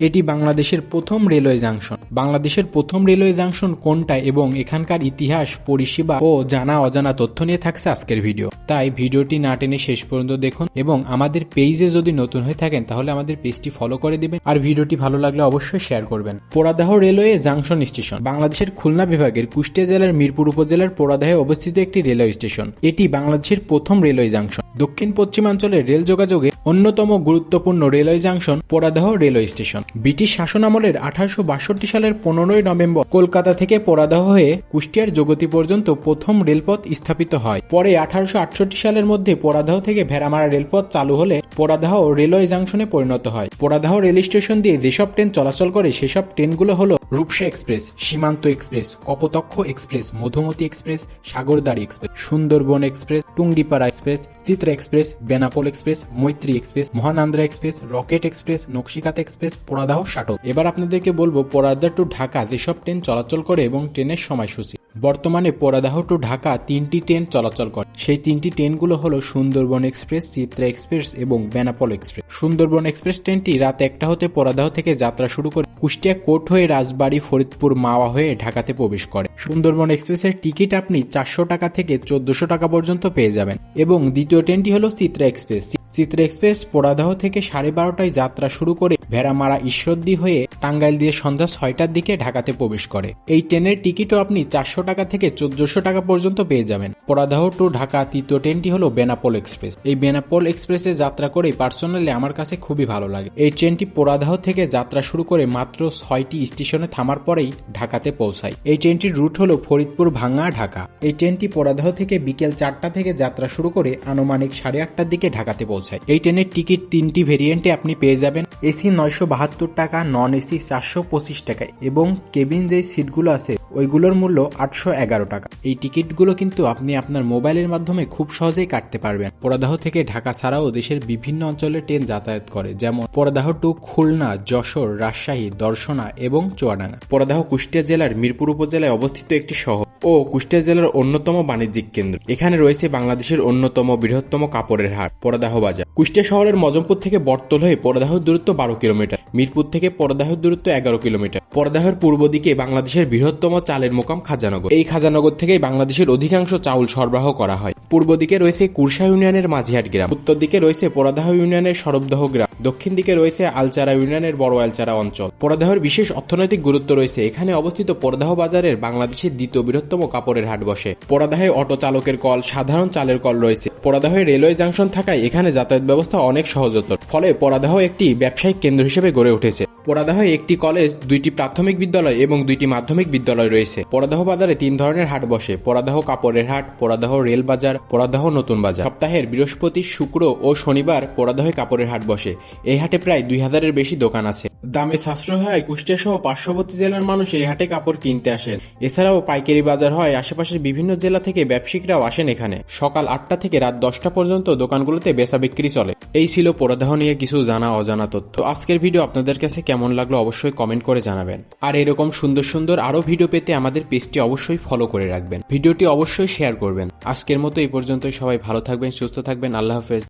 এটি বাংলাদেশের প্রথম রেলওয়ে জাংশন। বাংলাদেশের প্রথম রেলওয়ে জাংশন কোনটা এবং এখানকার ইতিহাস, পরিষেবা ও জানা অজানা তথ্য নিয়ে থাকছে আজকের ভিডিও। তাই ভিডিওটি না টেনে শেষ পর্যন্ত দেখুন এবং আমাদের পেজে যদি নতুন হয়ে থাকেন, তাহলে আমাদের পেজটি ফলো করে দিবেন আর ভিডিওটি ভালো লাগলে অবশ্যই শেয়ার করবেন। Poradah railway junction station. বাংলাদেশের খুলনা বিভাগের কুষ্টিয়া জেলার মিরপুর উপজেলার পোড়াদাহে অবস্থিত একটি রেলওয়ে স্টেশন। এটি বাংলাদেশের প্রথম রেলওয়ে জাংশন। দক্ষিণ পশ্চিমাঞ্চলের রেল যোগাযোগে অন্যতম গুরুত্বপূর্ণ railway junction Poradah railway station. British শাসন আমলের আঠারোশো বাষট্টি সালের পনেরোই নভেম্বর কলকাতা থেকে পোড়াদাহ হয়ে কুষ্টিয়ার জগতি পর্যন্ত প্রথম রেলপথ স্থাপিত হয়। পরে আঠারোশো আটষট্টি সালের মধ্যে পোড়াদাহ থেকে ভেড়ামারা রেলপথ চালু হলে পোড়াদাহ রেলওয়ে জাংশনে পরিণত হয়। পোড়াদাহ রেল স্টেশন দিয়ে যেসব ট্রেন চলাচল করে, সেসব ট্রেনগুলো হলো Rupsha express, Simanta express, Kapotaksha express, Madhumati express, Sagardari express, Sundarban express Tungipara express Chitra express Benapole express Maitree express Mohananda express rocket express Nakshikatha express Poradah shuttle এবার আপনাদেরকে বলব পোড়াদা টু ঢাকা যেসব ট্রেন চলাচল করে এবং ট্রেনের সময়সূচি। বর্তমানে পরাদাহ টু ঢাকা তিনটি ট্রেন চলাচল করে। সেই তিনটি ট্রেনগুলো হলো সুন্দরবন এক্সপ্রেস, চিত্রা এক্সপ্রেস এবং বেনাপোল এক্সপ্রেস। সুন্দরবন এক্সপ্রেস ট্রেনটি রাত একটা হতে পরাদাহ থেকে যাত্রা শুরু করে কুষ্টিয়া কোট হয়ে রাজবাড়ী, ফরিদপুর, মাওয়া হয়ে ঢাকাতে প্রবেশ করে। সুন্দরবন এক্সপ্রেসের টিকিট আপনি চারশো টাকা থেকে চোদ্দশো টাকা পর্যন্ত পেয়ে যাবেন এবং দ্বিতীয় ট্রেনটি হলো চিত্রা এক্সপ্রেস। চিত্রা এক্সপ্রেস পোড়াদাহ থেকে সাড়ে বারোটায় যাত্রা শুরু করে ভেড়ামারা ঈশ্বরদী হয়ে টাঙ্গাইল দিয়ে সন্ধ্যা ছয়টার দিকে ঢাকাতে প্রবেশ করে। এই ট্রেনের টিকিটও আপনি চারশো টাকা থেকে চোদ্দশো টাকা পর্যন্ত পেয়ে যাবেন। পোড়াদাহ টু ঢাকা তৃতীয় ট্রেনটি হলো বেনাপোল এক্সপ্রেস। এই বেনাপোল এক্সপ্রেসে যাত্রা করে পার্সোনালি আমার কাছে খুবই ভালো লাগে। এই ট্রেনটি পোড়াদাহ থেকে যাত্রা শুরু করে মাত্র ছয়টি স্টেশনে থামার পরেই ঢাকাতে পৌঁছায়। এই ট্রেনটির রুট হলো ফরিদপুর ভাঙ্গা ঢাকা। এই ট্রেনটি পোড়াদাহ থেকে বিকেল চারটা থেকে যাত্রা শুরু করে আনুমানিক সাড়ে আটটার দিকে ঢাকাতে পৌঁছায়। এই ট্রেনের টিকিট তিনটি ভেরিয়েন্টে আপনি পেয়ে যাবেন। এসি নয়শো বাহাত্তর টাকা নন এসি চারশো পঁচিশ টাকায় এবং কেবিন যে সিটগুলো আছে, ওইগুলোর মূল্য আটশো এগারো টাকা। এই টিকিটগুলো কিন্তু আপনি আপনার মোবাইলের মাধ্যমে খুব সহজেই কাটতে পারবেন। পরাদাহ থেকে ঢাকা ছাড়াও দেশের বিভিন্ন অঞ্চলে ট্রেন যাতায়াত করে, যেমন পরাদাহ টু খুলনা, যশোর, রাজশাহী, দর্শনা এবং চুয়াডাঙ্গা। পোড়াদাহ কুষ্টিয়া জেলার মিরপুর উপজেলায় অবস্থিত একটি শহর। ও কুষ্টিয়া জেলার অন্যতম বাণিজ্যিক কেন্দ্র। এখানে রয়েছে বাংলাদেশের অন্যতম বৃহত্তম কাপড়ের হাট, পরদাহ বাজার। কুষ্টিয়া শহরের মজমপুর থেকে বটতল হয়ে পরদাহর দূরত্ব বারো কিলোমিটার। মিরপুর থেকে পরদাহর দূরত্ব এগারো কিলোমিটার। পরদাহর পূর্ব দিকে বাংলাদেশের বৃহত্তম চালের মোকাম খাজানগর। এই খাজানগর থেকেই বাংলাদেশের অধিকাংশ চাউল সরবরাহ করা হয়। পূর্ব দিকে রয়েছে কুরসা ইউনিয়নের মাঝিহাট গ্রাম। উত্তর দিকে রয়েছে পরাদাহ ইউনিয়নের সরবদহ গ্রাম। দক্ষিণ দিকে রয়েছে আলচারা ইউনিয়নের বড় আলচারা অঞ্চল। পরাদাহর বিশেষ অর্থনৈতিক গুরুত্ব রয়েছে। এখানে অবস্থিত পরদাহ বাজারের বাংলাদেশের দ্বিতীয় বৃহত্তম কাপড়ের হাট বসে। পরাদাহে অটো চালকের কল সাধারণ চালের কল রয়েছে। পরাদাহে রেলওয়ে জাংশন থাকায় এখানে যাতায়াত ব্যবস্থা অনেক সহজতর। ফলে পরাদাহ একটি ব্যবসায়িক কেন্দ্র হিসেবে গড়ে উঠেছে। পরাদাহে একটি কলেজ, দুইটি প্রাথমিক বিদ্যালয় এবং দুইটি মাধ্যমিক বিদ্যালয় রয়েছে। পরাদাহ বাজারে তিন ধরনের হাট বসে। পরাদাহ কাপড়ের হাট, পরাদাহ রেল বাজার, পরাদাহ নতুন বাজার। সপ্তাহের বৃহস্পতি, শুক্র ও শনিবার পরাদাহে কাপড়ের হাট বসে। এই হাটে প্রায় দুই হাজারের বেশি দোকান আছে। দামে সাশ্রয় হয় কুষ্টিয়া সহ পার্শ্ববর্তী জেলার মানুষ এই হাটে কাপড় কিনতে আসেন। এছাড়াও পাইকারি বাজার হয় আশেপাশের বিভিন্ন জেলা থেকে ব্যবসায়িকরাও আসেন এখানে। সকাল আটটা থেকে রাত দশটা পর্যন্ত দোকানগুলোতে বেচা বিক্রি চলে। এই ছিল পরাদাহ নিয়ে কিছু জানা অজানা তথ্য। আজকের ভিডিও আপনাদের কাছে কেমন লাগল অবশ্যই কমেন্ট করে জানাবেন। আর এরকম সুন্দর সুন্দর আরও ভিডিও পেতে আমাদের পেজটি অবশ্যই ফলো করে রাখবেন। ভিডিওটি অবশ্যই শেয়ার করবেন। আজকের মতো এই পর্যন্তই। সবাই ভালো থাকবেন, সুস্থ থাকবেন। আল্লাহ হাফেজ।